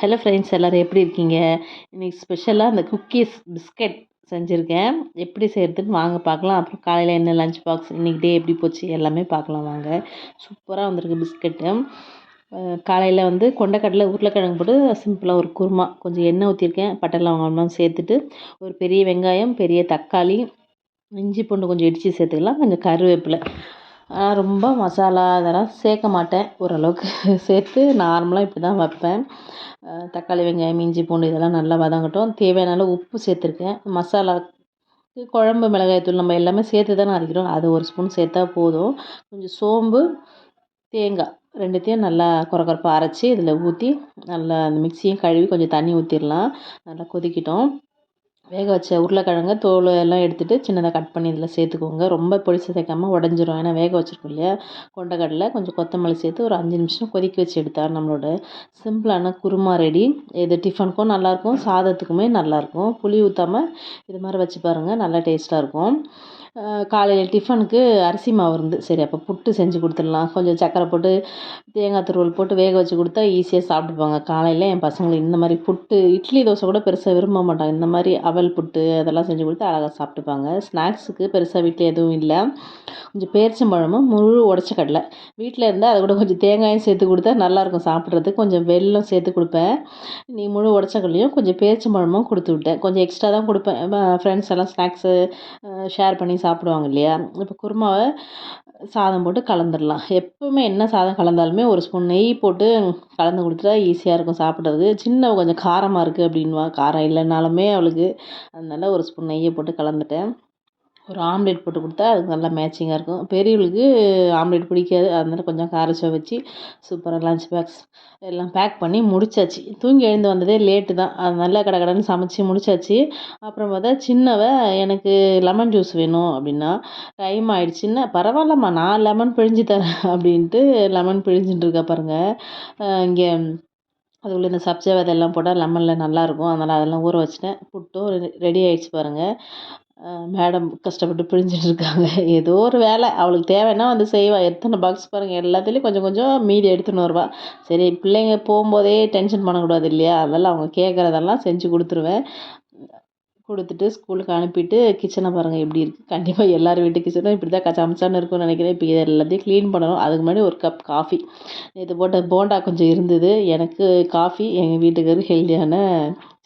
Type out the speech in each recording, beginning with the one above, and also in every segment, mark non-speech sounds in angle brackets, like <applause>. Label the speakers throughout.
Speaker 1: Hello friends எல்லோரும் எப்படி இருக்கீங்க? இன்றைக்கி ஸ்பெஷலாக அந்த குக்கீஸ் பிஸ்கட் செஞ்சுருக்கேன். எப்படி செய்கிறதுன்னு வாங்க பார்க்கலாம். அப்புறம் காலையில் என்ன லஞ்ச் பாக்ஸ் இன்றைக்கி டே எப்படி போச்சு எல்லாமே பார்க்கலாம் வாங்க. சூப்பராக வந்திருக்கு பிஸ்கட்டு காலையில் வந்து கொண்டக்கடலை உருளைக்கிழங்கு போட்டு சிம்பிளாக ஒரு குருமா கொஞ்சம் எண்ணெய் ஊற்றிருக்கேன் பட்டை லவங்கம்லாம் சேர்த்துட்டு ஒரு பெரிய வெங்காயம் பெரிய தக்காளி இஞ்சி பூண்டு கொஞ்சம் இடித்து சேர்த்துக்கலாம். கொஞ்சம் கருவேப்பிலை. ரொம்ப மசாலா அதெல்லாம் சேர்க்க மாட்டேன். ஓரளவுக்கு <laughs> சேர்த்து நார்மலாக இப்படி தான் வைப்பேன் தக்காளி வெங்காயம் இஞ்சி பூண்டு இதெல்லாம் நல்லா வதங்கட்டும். தேவையான அளவு உப்பு சேர்த்துருக்கேன். மசாலா குழம்பு மிளகாய் தூள் நம்ம எல்லாமே சேர்த்து தானே அரைக்கிறோம். அது ஒரு ஸ்பூன் சேர்த்தா போதும். கொஞ்சம் சோம்பு தேங்காய் ரெண்டுத்தையும் நல்லா குறை அரைச்சி இதில் ஊற்றி நல்லா அந்த மிக்சியும் கழுவி கொஞ்சம் தண்ணி ஊற்றிடலாம் நல்லா கொதிக்கட்டும். வேக வச்ச உருளைக்கிழங்க தோல் எல்லாம் எடுத்துகிட்டு சின்னதாக கட் பண்ணி இதில் சேர்த்துக்கோங்க. ரொம்ப பொடிசு சேர்க்காமல் உடஞ்சிரும். ஏன்னா வேக வச்சுருக்கோம் இல்லையா? கொண்டக்கடலை கொஞ்சம் கொத்தமல்லி சேர்த்து ஒரு அஞ்சு நிமிஷம் கொதிக்க வச்சு எடுத்தால் நம்மளோட சிம்பிளான குருமா ரெடி இது டிஃபனுக்கும் நல்லாயிருக்கும் சாதத்துக்குமே நல்லாயிருக்கும் புளி ஊற்றாமல் இது மாதிரி வச்சு பாருங்கள் நல்லா டேஸ்ட்டாக இருக்கும். காலையில் டிஃபனுக்கு அரிசி மாவு இருந்து சரி அப்போ புட்டு செஞ்சு கொடுத்துடலாம். கொஞ்சம் சக்கரை போட்டு தேங்காய் துருவல் போட்டு வேக வச்சு கொடுத்தா ஈஸியாக சாப்பிட்டுப்பாங்க. காலையில் என் பசங்களுக்கு இந்த மாதிரி புட்டு இட்லி தோசை கூட பெருசாக விரும்ப மாட்டாங்க. இந்த மாதிரி அவல் புட்டு அதெல்லாம் செஞ்சு கொடுத்து அழகாக சாப்பிட்டுப்பாங்க. ஸ்நாக்ஸுக்கு பெருசாக வீட்டில் எதுவும் இல்லை. கொஞ்சம் பேரிச்சம்பழமும் முழு உடச்ச கடலை வீட்டில் இருந்தால் அதை கூட கொஞ்சம் தேங்காயும் சேர்த்து கொடுத்தா நல்லாயிருக்கும் சாப்பிட்றதுக்கு. கொஞ்சம் வெல்லம் சேர்த்து கொடுப்பேன். நீ முழு உடச்ச கடலையும் கொஞ்சம் பேரிச்சம்பழமும் கொடுத்து விட்டேன். கொஞ்சம் எக்ஸ்ட்ரா தான் கொடுப்பேன். ஃப்ரெண்ட்ஸ் எல்லாம் ஸ்நாக்ஸு ஷேர் பண்ணி சாப்பிடுவாங்க இல்லையா? இப்போ குருமாவை சாதம் போட்டு கலந்துடலாம் எப்போவுமே என்ன சாதம் கலந்தாலுமே ஒரு ஸ்பூன் நெய் போட்டு கலந்து கொடுத்துட்டா ஈஸியாக இருக்கும் சாப்பிட்றது. சின்னவ கொஞ்சம் காரமாக இருக்குது அப்படின்வா காரம் இல்லைனாலுமே அவளுக்கு அதனால ஒரு ஸ்பூன் நெய்யை போட்டு கலந்துட்டேன். ஒரு ஆம்லேட் போட்டு கொடுத்தா அதுக்கு நல்லா மேட்சிங்காக இருக்கும். பெரியவளுக்கு ஆம்லேட் பிடிக்காது. அதனால கொஞ்சம் காரச்சோ வச்சு சூப்பராக லஞ்ச் பாக்ஸ் எல்லாம் பேக் பண்ணி முடிச்சாச்சு. தூங்கி எழுந்து வந்ததே லேட்டு தான். அதனால கடை கடைன்னு சமைச்சி முடிச்சாச்சு. அப்புறம் பார்த்தா சின்னவ எனக்கு லெமன் ஜூஸ் வேணும் அப்படின்னா டைம் ஆகிடுச்சின்னா பரவாயில்லம்மா நான் லெமன் பிழிஞ்சு தரேன் <laughs> அப்படின்ட்டு லெமன் பிழிஞ்சுட்டு இருக்கா பாருங்கள் இங்கே அதுக்குள்ளே இந்த சப்ஜா விதையெல்லாம் போட்டால் லெமனில் நல்லாயிருக்கும் அதனால் அதெல்லாம் ஊற வச்சுட்டேன். புட்டும் ரெடி ஆகிடுச்சு பாருங்கள் மேடம் கஷ்டப்பட்டு பிழிஞ்சிட்டு இருக்காங்க ஏதோ ஒரு வேலை. அவளுக்கு தேவைன்னா வந்து செய்வாள் எத்தனை பாக்ஸ் பாருங்கள் எல்லாத்துலேயும் கொஞ்சம் கொஞ்சம் மீதி எடுத்துன்னு வருவாள் சரி பிள்ளைங்க போகும்போதே டென்ஷன் பண்ணக்கூடாது இல்லையா? அதெல்லாம் அவங்க கேட்குறதெல்லாம் செஞ்சு கொடுத்துருவேன். கொடுத்துட்டு ஸ்கூலுக்கு அனுப்பிட்டு கிச்சனை பாருங்கள் எப்படி இருக்குது கண்டிப்பாக எல்லார் வீட்டு கிச்சனும் இப்படி தான் சமைச்சான்னு இருக்கும்னு நினைக்கிறேன். இப்போ இதை எல்லாத்தையும் க்ளீன் பண்ணணும். அதுக்கு முன்னாடி ஒரு கப் காஃபி நேற்று போட்ட போண்டா கொஞ்சம் இருந்தது. எனக்கு காஃபி எங்கள் வீட்டுக்காரருக்கு ஹெல்த்தியான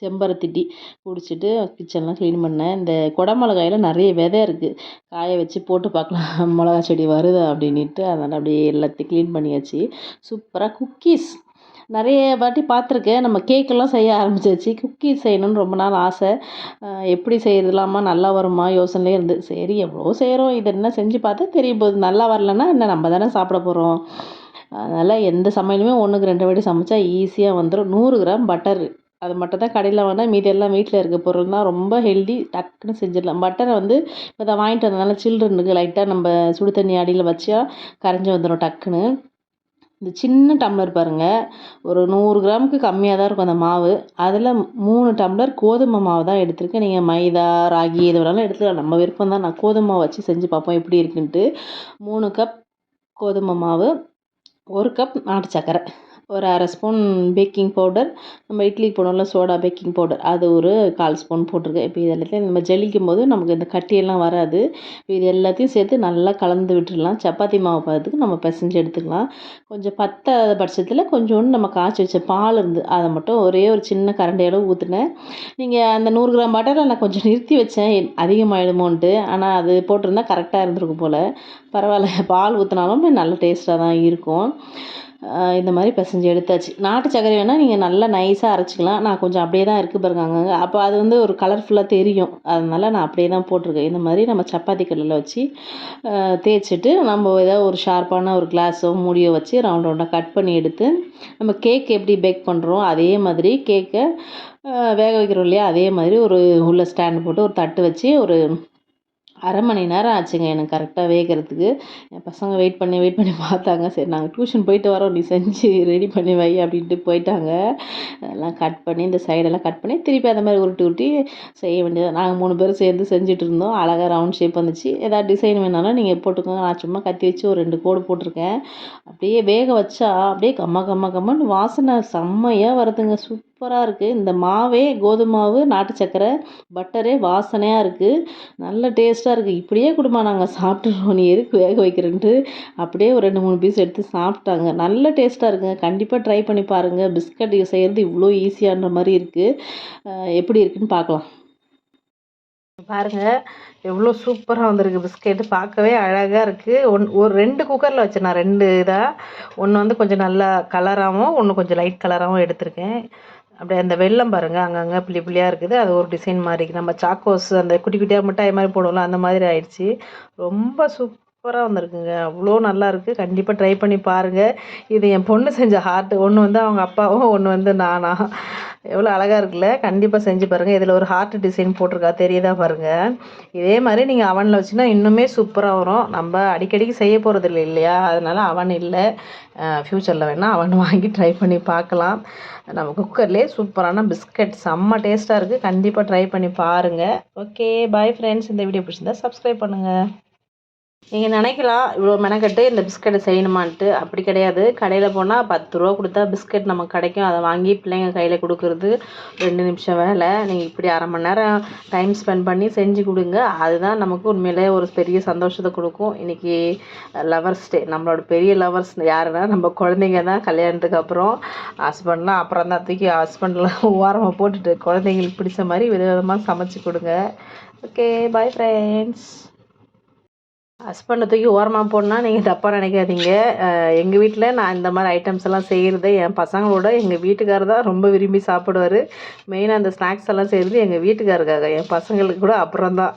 Speaker 1: செம்பருத்தி டீ குடிச்சிட்டு கிச்சன்லாம் க்ளீன் பண்ணேன். இந்த குடமிளகாயில் நிறைய விதை இருக்குது காய வச்சு போட்டு பார்க்கலாம். மிளகா செடி வருதா அப்படின்ட்டு அதனால் அப்படியே எல்லாத்தையும் க்ளீன் பண்ணியாச்சு. சூப்பராக குக்கீஸ் நிறைய வாட்டி பார்த்துருக்கேன். நம்ம கேக்கெல்லாம் செய்ய ஆரம்பிச்சிருச்சு. குக்கீஸ் செய்யணும்னு ரொம்ப நாள் ஆசை. எப்படி செய்யலாமா நல்லா வருமா? யோசனையே இருந்து. சரி எவ்வளோ செய்கிறோம் இது என்ன செஞ்சு பார்த்தா தெரிய போகுது. நல்லா வரலன்னா என்ன? நம்ம தானே சாப்பிட போகிறோம் அதனால் எந்த சமையலுமே ஒன்றுக்கு ரெண்டு வாட்டி சமைச்சா ஈஸியாக வந்துடும் நூறு கிராம் பட்டர். அது மட்டும் தான் கடையில் வாங்கினா மீதி எல்லாம் வீட்டில் இருக்க பொருள் தான். ரொம்ப ஹெல்தி டக்குன்னு செஞ்சிடலாம். பட்டரை வந்து இப்போ தான் வாங்கிட்டு வந்ததுனால சில்ட்ரனுக்கு லைட்டாக நம்ம சுடு தண்ணி அடியில் வச்சா கரைஞ்சி வந்துடும் டக்குன்னு. இந்த சின்ன டம்ளர் பாருங்கள் ஒரு நூறு கிராமுக்கு கம்மியாக தான் இருக்கும் அந்த மாவு. அதில் மூணு டம்ளர் கோதுமை மாவு தான் எடுத்திருக்கேன். நீங்கள் மைதா ராகி எது வேணாலும் எடுத்துக்கலாம். நம்ம விருப்பம் தான் நான் கோதுமை மாவு வச்சு செஞ்சு பார்ப்போம் எப்படி இருக்குன்ட்டு. மூணு கப் கோதுமை மாவு ஒரு கப் நாட்டு சர்க்கரை. ஒரு அரை ஸ்பூன் பேக்கிங் பவுடர் நம்ம இட்லி போடணும்ல சோடா பேக்கிங் பவுடர் அது ஒரு கால் ஸ்பூன் போட்டிருக்கேன். இப்போ இது எல்லாத்தையும் நம்ம ஜலிக்கும் போது நமக்கு இந்த கட்டியெல்லாம் வராது. இது எல்லாத்தையும் சேர்த்து நல்லா கலந்து விட்டுடலாம். சப்பாத்தி மாவு பார்த்துக்கு நம்ம பிசைஞ்சு எடுத்துக்கலாம். கொஞ்சம் பத்தாத பட்சத்தில் கொஞ்சோண்டு நம்ம காய்ச்சி வச்ச பால் இருந்து அதை மட்டும் ஒரே ஒரு சின்ன கரண்டி ஊற்றினேன் நீங்கள் அந்த நூறு கிராம் பட்டரை நான் கொஞ்சம் நிறுத்தி வச்சேன். அதிகமாகிடுமோன்ட்டு ஆனால் அது போட்டிருந்தா கரெக்டாக இருந்திருக்கும் போல். பரவாயில்ல. பால் ஊற்றினாலும் நல்ல டேஸ்ட்டாக தான் இருக்கும். இந்த மாதிரி பிசைஞ்சு எடுத்தாச்சு. நாட்டு சர்க்கரை வேணால் நீங்கள் நல்லா நைஸாக அரைச்சிக்கலாம். நான் கொஞ்சம் அப்படியே தான் இருக்குது பாருங்க அங்கங்கே. அப்போ அது வந்து ஒரு கலர்ஃபுல்லாக தெரியும். அதனால் நான் அப்படியே தான் போட்டிருக்கேன். இந்த மாதிரி நம்ம சப்பாத்தி கல்லில் வச்சு தேய்ச்சிட்டு நம்ம ஏதாவது ஒரு ஷார்ப்பான ஒரு கிளாஸோ மூடியோ வச்சு ரவுண்ட் ரவுண்டாக கட் பண்ணி எடுத்து நம்ம கேக் எப்படி பேக் பண்ணுறோம் அதே மாதிரி கேக்கை வேக வைக்கிறோம் இல்லையா? அதே மாதிரி ஒரு உள்ள ஸ்டாண்டு போட்டு ஒரு தட்டு வச்சு ஒரு அரை மணி நேரம் ஆச்சுங்க எனக்கு கரெக்டாக வேகிறதுக்கு. என் பசங்க வெயிட் பண்ணி வெயிட் பண்ணி பார்த்தாங்க. சரி நாங்கள் டியூஷன் போயிட்டு வரோம். நீ செஞ்சு ரெடி பண்ணி வை அப்படின்ட்டு போயிட்டாங்க. அதெல்லாம் கட் பண்ணி இந்த சைடெல்லாம் கட் பண்ணி திருப்பி அந்த மாதிரி உருட்டி உருட்டி செய்ய வேண்டியது நாங்கள் மூணு பேரும் சேர்ந்து செஞ்சுட்டு இருந்தோம். அழகாக ரவுண்ட் ஷேப் வந்துச்சு. ஏதாவது டிசைன் வேணாலும் நீங்கள் போட்டுக்கோங்க. நான் சும்மா கத்தி வச்சு ஒரு ரெண்டு கோடு போட்டிருக்கேன். அப்படியே வேக வச்சா அப்படியே கம்மா கம்மா கம்மன்னு வாசனை செம்மையாக வருதுங்க. சூப்பராக இருக்குது இந்த மாவே கோதுமை மாவு நாட்டு சக்கரை பட்டரே வாசனையாக இருக்குது நல்ல டேஸ்ட்டாக இருக்குது இப்படியே கொடுமா நாங்கள் சாப்பிட்டுருவோம் நீ எதுக்கு வேக வைக்கிறேன்ட்டு. அப்படியே ஒரு ரெண்டு மூணு பீஸ் எடுத்து சாப்பிட்டாங்க. நல்ல டேஸ்ட்டாக இருக்குங்க. கண்டிப்பாக ட்ரை பண்ணி பாருங்கள் பிஸ்கட் செய்கிறது இவ்வளோ ஈஸியான்ற மாதிரி இருக்குது எப்படி இருக்குன்னு பார்க்கலாம் பாருங்கள் எவ்வளோ சூப்பராக வந்திருக்கு பிஸ்கெட்டு பார்க்கவே அழகாக இருக்குது ஒன் ஒரு ரெண்டு குக்கரில் வச்சேன் நான். ரெண்டு இதாக ஒன்று வந்து கொஞ்சம் நல்லா கலராகவும் ஒன்று கொஞ்சம் லைட் கலராகவும் எடுத்திருக்கேன். அப்படியே அந்த வெள்ளம் பாருங்கள் அங்கங்கே புள்ளி புள்ளியாக இருக்குது. அது ஒரு டிசைன் மாதிரி நம்ம சாக்கோஸ் அந்த குட்டி குட்டியாக மிட்டாய் மாதிரி போடுவோம்ல அந்த மாதிரி ஆயிடுச்சு. ரொம்ப சூப்பராக வந்திருக்குங்க. அவ்வளோ நல்லாயிருக்கு கண்டிப்பாக ட்ரை பண்ணி பாருங்கள் இது என் பொண்ணு செஞ்ச ஹார்ட்டு ஒன்று வந்து அவங்க அப்பாவும் ஒன்று வந்து நானா. எவ்வளோ அழகாக இருக்குல்ல? கண்டிப்பாக செஞ்சு பாருங்கள் இதில் ஒரு ஹார்ட் டிசைன் போட்டிருக்கா தெரியுதா பாருங்கள் இதே மாதிரி நீங்கள் அவனில் வச்சுன்னா இன்னுமே சூப்பராக வரும். நம்ம அடிக்கடிக்கு செய்ய போகிறது இல்லை இல்லையா? அதனால் அவன் இல்லை. ஃப்யூச்சரில் வேணால் அவன் வாங்கி ட்ரை பண்ணி பார்க்கலாம். நம்ம குக்கர்லேயே சூப்பரான பிஸ்கட் செம்ம டேஸ்ட்டாக இருக்குது கண்டிப்பாக ட்ரை பண்ணி பாருங்கள் ஓகே பாய் ஃப்ரெண்ட்ஸ் இந்த வீடியோ பிடிச்சிருந்தா சப்ஸ்கிரைப் பண்ணுங்கள் நீங்கள் நினைக்கலாம் இவ்வளோ மெனக்கட்டு இந்த பிஸ்கட்டை செய்யணுமான்ட்டு. அப்படி கிடையாது. கடையில் போனால் பத்து ரூபா கொடுத்தா பிஸ்கட் நமக்கு கிடைக்கும். அதை வாங்கி பிள்ளைங்க கையில் கொடுக்குறது ரெண்டு நிமிஷம் வேலை. நீங்கள் இப்படி அரை மணி நேரம் டைம் ஸ்பெண்ட் பண்ணி செஞ்சு கொடுங்க. அதுதான் நமக்கு உண்மையிலே ஒரு பெரிய சந்தோஷத்தை கொடுக்கும். இன்றைக்கி லவர்ஸ் டே நம்மளோட பெரிய லவர்ஸ் யாருன்னா நம்ம குழந்தைங்க தான் கல்யாணத்துக்கு அப்புறம். ஹஸ்பண்ட்லாம் அப்புறம் தான் தூக்கி ஹஸ்பண்ட்லாம் ஓரமாக போட்டுட்டு குழந்தைங்களுக்கு பிடிச்ச மாதிரி விதவிதமாக சமைச்சு கொடுங்க. ஓகே பாய் ஃப்ரெண்ட்ஸ் ஹஸ்பண்டை தூக்கி ஓரமாக போடணுன்னா நீங்கள் தப்பாக நினைக்காதீங்க எங்கள் வீட்டில் நான் இந்த மாதிரி ஐட்டம்ஸ் எல்லாம் செய்கிறது என் பசங்களோட எங்கள் வீட்டுக்காரர் தான் ரொம்ப விரும்பி சாப்பிடுவார். மெயினாக அந்த ஸ்நாக்ஸ் எல்லாம் செய்கிறது எங்கள் வீட்டுக்காருக்காக என் பசங்களுக்கு கூட அப்புறம் தான்.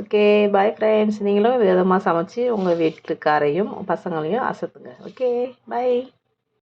Speaker 1: ஓகே பாய் ஃப்ரெண்ட்ஸ் நீங்களும் விதமாக சமைச்சு உங்கள் வீட்டுக்காரையும் பசங்களையும் அசத்துங்க. Okay bye